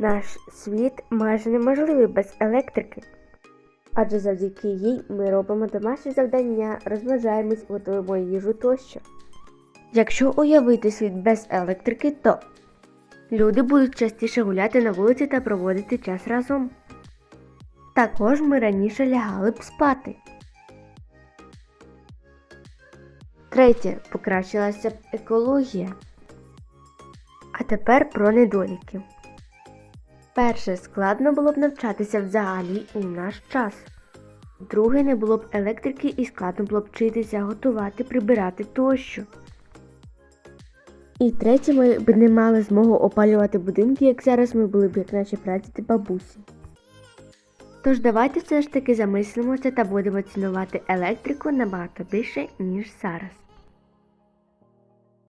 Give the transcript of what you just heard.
Наш світ майже неможливий без електрики. Адже завдяки їй ми робимо домашні завдання, розважаємось, готуємо їжу тощо. Якщо уявити світ без електрики, то люди будуть частіше гуляти на вулиці та проводити час разом. Також ми раніше лягали б спати. Третє. Покращилася б екологія. А тепер про недоліки. Перше, складно було б навчатися взагалі у наш час. Друге, не було б електрики і складно було б вчитися, готувати, прибирати тощо. І третє, ми б не мали змогу опалювати будинки, як зараз ми були б як наші прадіди бабусі. Тож давайте все ж таки замислимося та будемо цінувати електрику набагато більше, ніж зараз.